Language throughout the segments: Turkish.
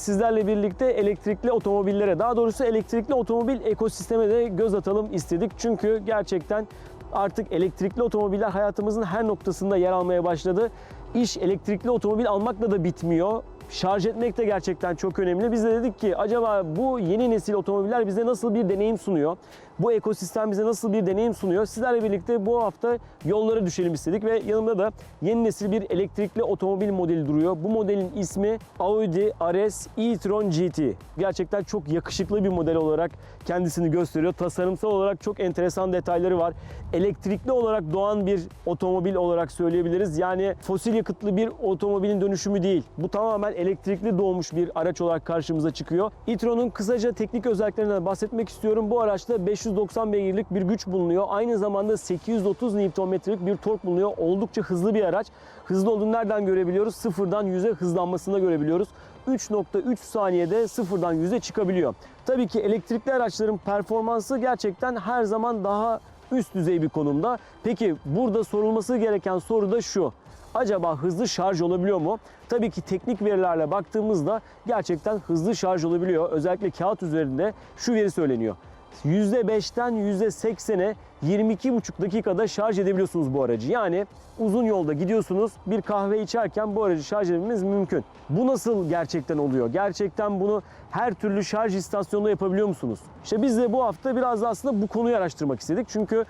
sizlerle birlikte elektrikli otomobillere, daha doğrusu elektrikli otomobil ekosisteme de göz atalım istedik. Çünkü gerçekten artık elektrikli otomobiller hayatımızın her noktasında yer almaya başladı. İş elektrikli otomobil almakla da bitmiyor. Şarj etmek de gerçekten çok önemli. Biz de dedik ki acaba bu yeni nesil otomobiller bize nasıl bir deneyim sunuyor? Bu ekosistem bize nasıl bir deneyim sunuyor? Sizlerle birlikte bu hafta yollara düşelim istedik ve yanımda da yeni nesil bir elektrikli otomobil modeli duruyor. Bu modelin ismi Audi RS e-tron GT. Gerçekten çok yakışıklı bir model olarak kendisini gösteriyor. Tasarımsal olarak çok enteresan detayları var. Elektrikli olarak doğan bir otomobil olarak söyleyebiliriz. Yani fosil yakıtlı bir otomobilin dönüşümü değil. Bu tamamen elektrikli doğmuş bir araç olarak karşımıza çıkıyor. e-tron'un kısaca teknik özelliklerinden bahsetmek istiyorum. Bu araçta 590 beygirlik bir güç bulunuyor. Aynı zamanda 830 Nm'lik bir tork bulunuyor. Oldukça hızlı bir araç. Hızlı olduğunu nereden görebiliyoruz? Sıfırdan 100'e hızlanmasında görebiliyoruz. 3.3 saniyede sıfırdan 100'e çıkabiliyor. Tabii ki elektrikli araçların performansı gerçekten her zaman daha üst düzey bir konumda. Peki burada sorulması gereken soru da şu. Acaba hızlı şarj olabiliyor mu? Tabii ki teknik verilerle baktığımızda gerçekten hızlı şarj olabiliyor. Özellikle kağıt üzerinde şu veri söyleniyor. %5'ten %80'e 22,5 dakikada şarj edebiliyorsunuz bu aracı. Yani uzun yolda gidiyorsunuz bir kahve içerken bu aracı şarj etmeniz mümkün. Bu nasıl gerçekten oluyor? Gerçekten bunu her türlü şarj istasyonunda yapabiliyor musunuz? İşte biz de bu hafta biraz da aslında bu konuyu araştırmak istedik. Çünkü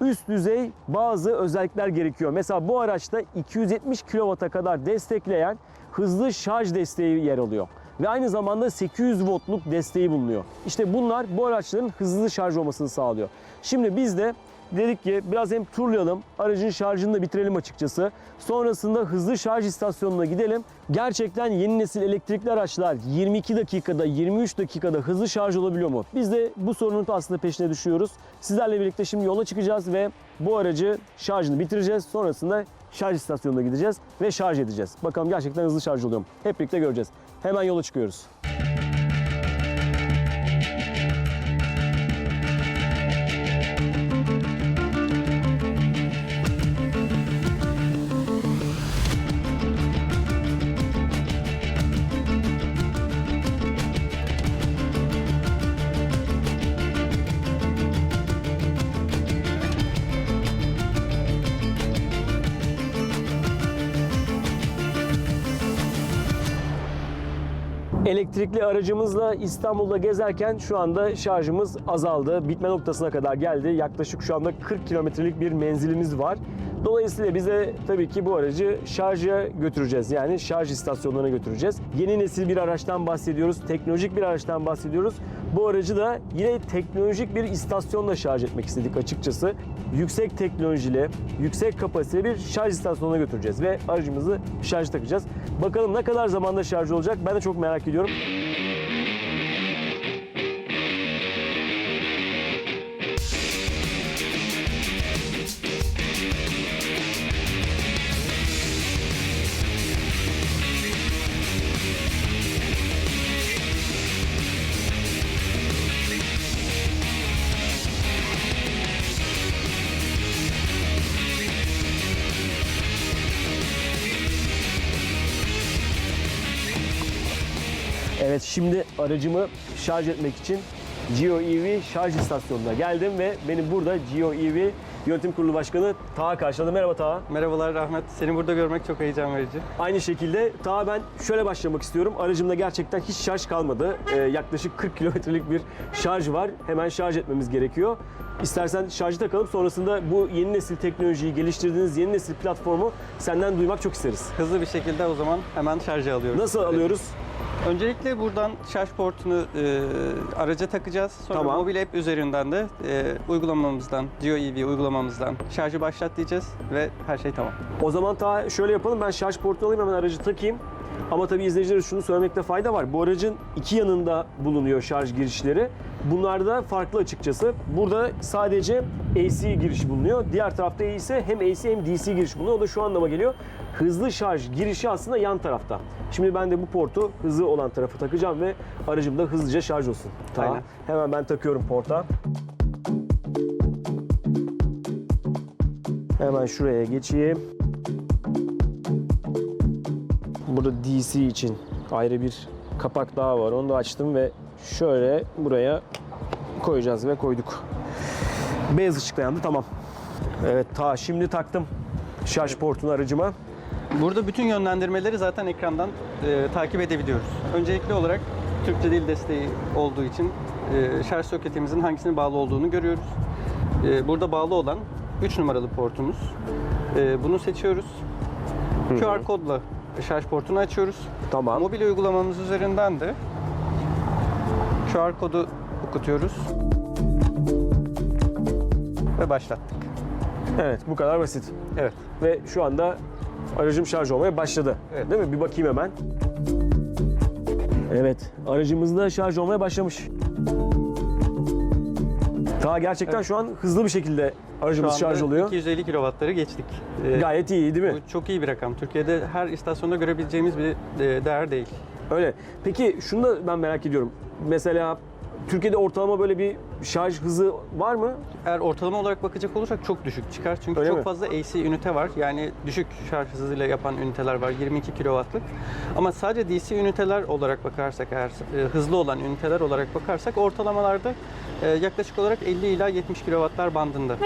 üst düzey bazı özellikler gerekiyor. Mesela bu araçta 270 kW'a kadar destekleyen hızlı şarj desteği yer alıyor ve aynı zamanda 800 voltluk desteği bulunuyor. İşte bunlar bu araçların hızlı şarj olmasını sağlıyor. Şimdi biz de dedik ki biraz hem turlayalım, aracın şarjını da bitirelim açıkçası. Sonrasında hızlı şarj istasyonuna gidelim. Gerçekten yeni nesil elektrikli araçlar 22 dakikada, 23 dakikada hızlı şarj olabiliyor mu? Biz de bu sorunun aslında peşine düşüyoruz. Sizlerle birlikte şimdi yola çıkacağız ve bu aracı şarjını bitireceğiz. Sonrasında şarj istasyonuna gideceğiz ve şarj edeceğiz. Bakalım gerçekten hızlı şarj oluyor mu? Hep birlikte göreceğiz. Hemen yola çıkıyoruz. Elektrikli aracımızla İstanbul'da gezerken şu anda şarjımız azaldı. Bitme noktasına kadar geldi. Yaklaşık şu anda 40 kilometrelik bir menzilimiz var. Dolayısıyla bize tabii ki bu aracı şarja götüreceğiz. Yani şarj istasyonlarına götüreceğiz. Yeni nesil bir araçtan bahsediyoruz. Teknolojik bir araçtan bahsediyoruz. Bu aracı da yine teknolojik bir istasyonla şarj etmek istedik açıkçası. Yüksek teknolojili, yüksek kapasiteli bir şarj istasyonuna götüreceğiz ve aracımızı şarj takacağız. Bakalım ne kadar zamanda şarj olacak ben de çok merak ediyorum. Evet şimdi aracımı şarj etmek için Geo EV şarj istasyonuna geldim ve beni burada Geo EV Yönetim Kurulu Başkanı Taha karşıladı. Merhaba Taha. Merhabalar Rahmet. Seni burada görmek çok heyecan verici. Aynı şekilde Taha ben şöyle başlamak istiyorum. Aracımda gerçekten hiç şarj kalmadı. Ee, yaklaşık 40 kilometrelik bir şarj var. Hemen şarj etmemiz gerekiyor. İstersen şarjı takalım sonrasında bu yeni nesil teknolojiyi geliştirdiğiniz yeni nesil platformu senden duymak çok isteriz. Hızlı bir şekilde o zaman hemen şarja alıyoruz. Nasıl alıyoruz? Öncelikle buradan şarj portunu e, araca takacağız. Sonra Tamam. mobil app üzerinden de e, uygulamamızdan, GeoEV uygulamamızdan şarjı başlat diyeceğiz ve her şey tamam. O zaman ta şöyle yapalım. Ben şarj portunu alayım hemen aracı takayım. Ama tabii izleyicilere şunu söylemekte fayda var. Bu aracın iki yanında bulunuyor şarj girişleri. Bunlar da farklı açıkçası. Burada sadece AC girişi bulunuyor. Diğer tarafta ise hem AC hem DC giriş bulunuyor. O da şu anlama geliyor. Hızlı şarj girişi aslında yan tarafta. Şimdi ben de bu portu hızlı olan tarafa takacağım ve aracım da hızlıca şarj olsun. Tamam. Aynen. Hemen ben takıyorum porta. Hemen şuraya geçeyim. Burada DC için ayrı bir kapak daha var. Onu da açtım ve şöyle buraya koyacağız ve koyduk. Beyaz ışık yandı. Tamam. Evet ta şimdi taktım şarj portunu aracıma. Burada bütün yönlendirmeleri zaten ekrandan e, takip edebiliyoruz. Öncelikli olarak Türkçe dil desteği olduğu için e, şarj soketimizin hangisine bağlı olduğunu görüyoruz. E, burada bağlı olan 3 numaralı portumuz. E, bunu seçiyoruz. QR kodla şarj portunu açıyoruz. Tamam. Mobil uygulamamız üzerinden de QR kodu okutuyoruz. Ve başlattık. Evet bu kadar basit. Evet. Ve şu anda aracım şarj olmaya başladı. Evet. Değil mi? Bir bakayım hemen. Evet, aracımız da şarj olmaya başlamış. Ta gerçekten şu an hızlı bir şekilde Şu aracımız anda şarj oluyor. 250 kW'ları geçtik. E, Gayet iyi değil mi? Bu çok iyi bir rakam. Türkiye'de her istasyonda görebileceğimiz bir e, değer değil. Öyle. Peki şunu da ben merak ediyorum. Mesela Türkiye'de ortalama böyle bir şarj hızı var mı? Eğer ortalama olarak bakacak olursak çok düşük çıkar. Çünkü Öyle çok mi? fazla AC ünite var. Yani düşük şarj hızıyla yapan üniteler var. 22 kW'lık. Ama sadece DC üniteler olarak bakarsak eğer e, hızlı olan üniteler olarak bakarsak ortalamalarda e, yaklaşık olarak 50 ila 70 kW'lar bandında.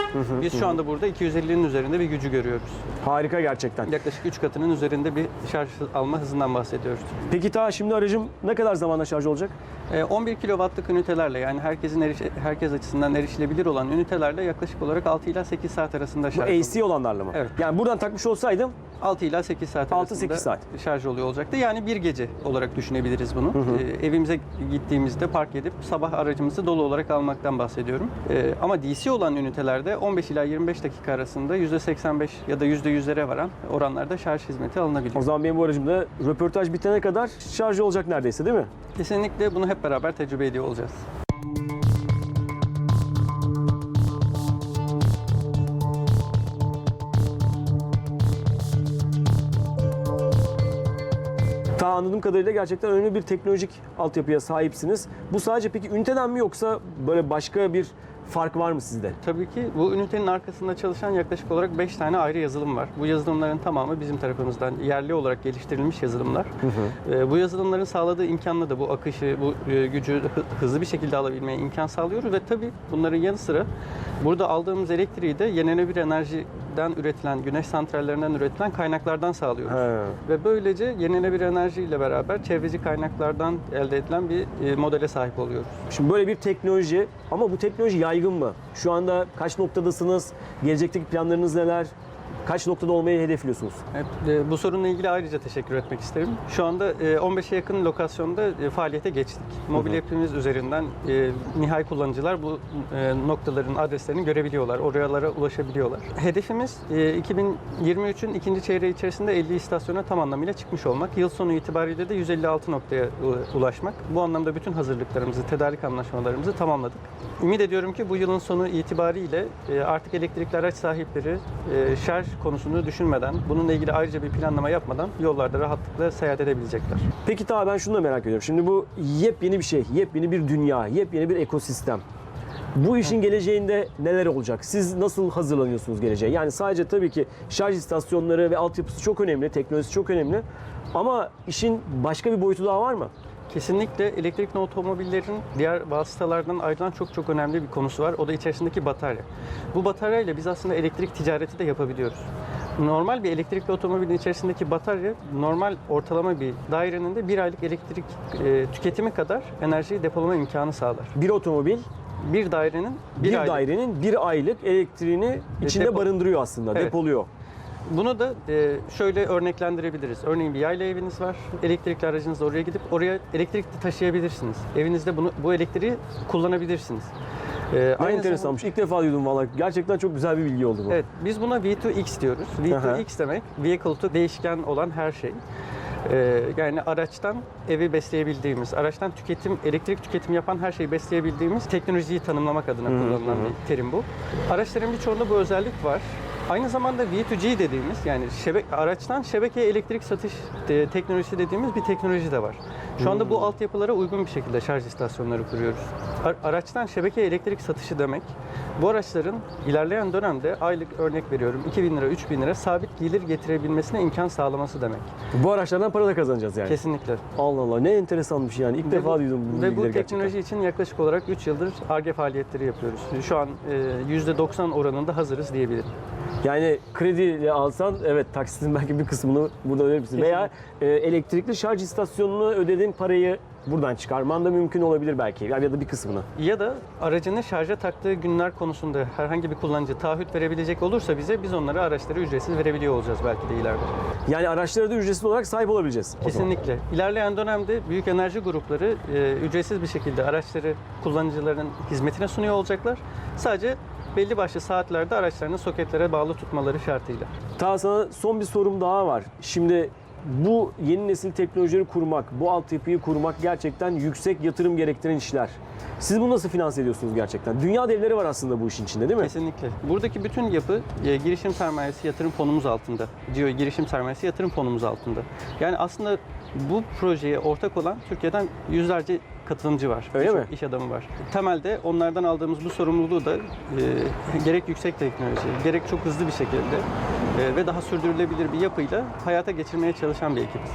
Biz şu anda burada 250'nin üzerinde bir gücü görüyoruz. Harika gerçekten. Yaklaşık 3 katının üzerinde bir şarj alma hızından bahsediyoruz. Peki ta şimdi aracım ne kadar zamanda şarj olacak? E, 11 kW'lık ünitelerle yani herkesin eriş, herkes açısından erişilebilir olan ünitelerle yaklaşık olarak 6 ila 8 saat arasında Bu şarj oluyor. AC olanlarla mı? Evet. Yani buradan takmış olsaydım 6 ila 8 saat 6-8 arasında saat. şarj oluyor olacaktı. Yani bir gece olarak düşünebiliriz bunu. Ee, evimize gittiğimizde park edip sabah aracımızı dolu olarak almaktan bahsediyorum. Ee, ama DC olan ünitelerde 15 ila 25 dakika arasında %85 ya da %100'lere varan oranlarda şarj hizmeti o alınabiliyor. zaman benim bu aracımda röportaj bitene kadar şarj olacak neredeyse değil mi? Kesinlikle bunu hep beraber tecrübe ediyor olacağız. Ta anladığım kadarıyla gerçekten önemli bir teknolojik altyapıya sahipsiniz. Bu sadece peki üniteden mi yoksa böyle başka bir fark var mı sizde? Tabii ki bu ünitenin arkasında çalışan yaklaşık olarak 5 tane ayrı yazılım var. Bu yazılımların tamamı bizim tarafımızdan yerli olarak geliştirilmiş yazılımlar. Ee, bu yazılımların sağladığı imkanla da bu akışı, bu e, gücü hı- hızlı bir şekilde alabilmeye imkan sağlıyoruz ve tabii bunların yanı sıra burada aldığımız elektriği de yenilenebilir enerjiden üretilen, güneş santrallerinden üretilen kaynaklardan sağlıyoruz. He. Ve böylece yenilenebilir enerji ile beraber çevreci kaynaklardan elde edilen bir e, modele sahip oluyoruz. Şimdi böyle bir teknoloji ama bu teknoloji yaygın mı? Şu anda kaç noktadasınız? Gelecekteki planlarınız neler? Kaç noktada olmayı hedefliyorsunuz? Evet, e, bu sorunla ilgili ayrıca teşekkür etmek isterim. Şu anda e, 15'e yakın lokasyonda e, faaliyete geçtik. Mobil app'imiz üzerinden e, nihai kullanıcılar bu e, noktaların adreslerini görebiliyorlar, oralara ulaşabiliyorlar. Hedefimiz e, 2023'ün ikinci çeyreği içerisinde 50 istasyona tam anlamıyla çıkmış olmak. Yıl sonu itibariyle de 156 noktaya u- ulaşmak. Bu anlamda bütün hazırlıklarımızı, tedarik anlaşmalarımızı tamamladık. Ümit ediyorum ki bu yılın sonu itibariyle e, artık elektrikli araç sahipleri e, şarj konusunu düşünmeden, bununla ilgili ayrıca bir planlama yapmadan yollarda rahatlıkla seyahat edebilecekler. Peki ta ben şunu da merak ediyorum. Şimdi bu yepyeni bir şey, yepyeni bir dünya, yepyeni bir ekosistem. Bu işin geleceğinde neler olacak? Siz nasıl hazırlanıyorsunuz geleceğe? Yani sadece tabii ki şarj istasyonları ve altyapısı çok önemli, teknolojisi çok önemli. Ama işin başka bir boyutu daha var mı? Kesinlikle elektrikli otomobillerin diğer vasıtalardan ayrılan çok çok önemli bir konusu var. O da içerisindeki batarya. Bu bataryayla biz aslında elektrik ticareti de yapabiliyoruz. Normal bir elektrikli otomobilin içerisindeki batarya normal ortalama bir dairenin de bir aylık elektrik e, tüketimi kadar enerjiyi depolama imkanı sağlar. Bir otomobil Bir dairenin bir, aylık- dairenin bir aylık elektriğini içinde depo- barındırıyor aslında, Evet. depoluyor. Bunu da e, şöyle örneklendirebiliriz. Örneğin bir yayla eviniz var. Elektrikli aracınızla oraya gidip oraya elektrik de taşıyabilirsiniz. Evinizde bunu bu elektriği kullanabilirsiniz. E, Ne aynı enteresanmış. İlk defa duydum valla. Gerçekten çok güzel bir bilgi oldu bu. Evet, biz buna V2X diyoruz. V2X demek vehicle to değişken olan her şey. Ee, yani araçtan evi besleyebildiğimiz, araçtan tüketim, elektrik tüketimi yapan her şeyi besleyebildiğimiz teknolojiyi tanımlamak adına kullanılan bir terim bu. Araçların birçoğunda bu özellik var. Aynı zamanda V2G dediğimiz yani şebek, araçtan şebekeye elektrik satış e, teknolojisi dediğimiz bir teknoloji de var. Şu anda bu altyapılara uygun bir şekilde şarj istasyonları kuruyoruz. Araçtan şebekeye elektrik satışı demek, bu araçların ilerleyen dönemde aylık örnek veriyorum 2000 lira, 3000 lira sabit gelir getirebilmesine imkan sağlaması demek. Bu araçlardan para da kazanacağız yani. Kesinlikle. Allah Allah ne enteresanmış yani. İlk Ve defa bu- duydum bu Ve bu teknoloji gerçekten. için yaklaşık olarak 3 yıldır ARGE faaliyetleri yapıyoruz. Şu an e, %90 oranında hazırız diyebilirim. Yani krediyle alsan evet taksitin belki bir kısmını burada ödeyebilirsin. Veya e, elektrikli şarj istasyonunu ödediğin parayı buradan çıkarman da mümkün olabilir belki. Ya da bir kısmını. Ya da aracını şarja taktığı günler konusunda herhangi bir kullanıcı taahhüt verebilecek olursa bize biz onlara araçları ücretsiz verebiliyor olacağız belki de ileride. Yani araçlara da ücretsiz olarak sahip olabileceğiz. Kesinlikle. İlerleyen dönemde büyük enerji grupları e, ücretsiz bir şekilde araçları kullanıcıların hizmetine sunuyor olacaklar. Sadece belli başlı saatlerde araçlarını soketlere bağlı tutmaları şartıyla. Ta sana son bir sorum daha var. Şimdi bu yeni nesil teknolojileri kurmak, bu altyapıyı kurmak gerçekten yüksek yatırım gerektiren işler. Siz bunu nasıl finanse ediyorsunuz gerçekten? Dünya devleri var aslında bu işin içinde değil mi? Kesinlikle. Buradaki bütün yapı e, girişim sermayesi yatırım fonumuz altında. Diyor girişim sermayesi yatırım fonumuz altında. Yani aslında bu projeye ortak olan Türkiye'den yüzlerce katılımcı var. Öyle mi? iş adamı var. Temelde onlardan aldığımız bu sorumluluğu da e, gerek yüksek teknoloji, gerek çok hızlı bir şekilde ve daha sürdürülebilir bir yapıyla hayata geçirmeye çalışan bir ekibiz.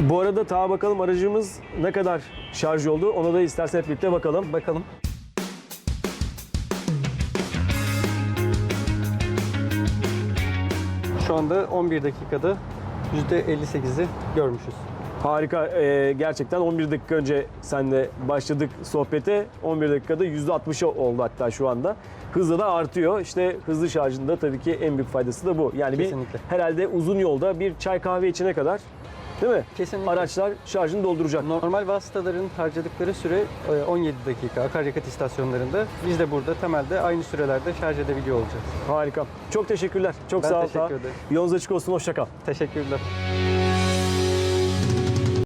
Bu arada ta bakalım aracımız ne kadar şarj oldu ona da istersen hep birlikte bakalım. Bakalım. Şu anda 11 dakikada %58'i görmüşüz. Harika. Ee, gerçekten 11 dakika önce senle başladık sohbete. 11 dakikada %60'a oldu hatta şu anda. Hızla da artıyor. İşte hızlı şarjın da tabii ki en büyük faydası da bu. Yani bir Kesinlikle. herhalde uzun yolda bir çay kahve içene kadar değil mi? Kesinlikle. Araçlar şarjını dolduracak. Normal vasıtaların harcadıkları süre e, 17 dakika akaryakıt istasyonlarında. Biz de burada temelde aynı sürelerde şarj edebiliyor olacağız. Harika. Çok teşekkürler. Çok Ben sağ ol. teşekkür Ta. ederim. Yolunuz açık olsun. Hoşça kal. Teşekkürler.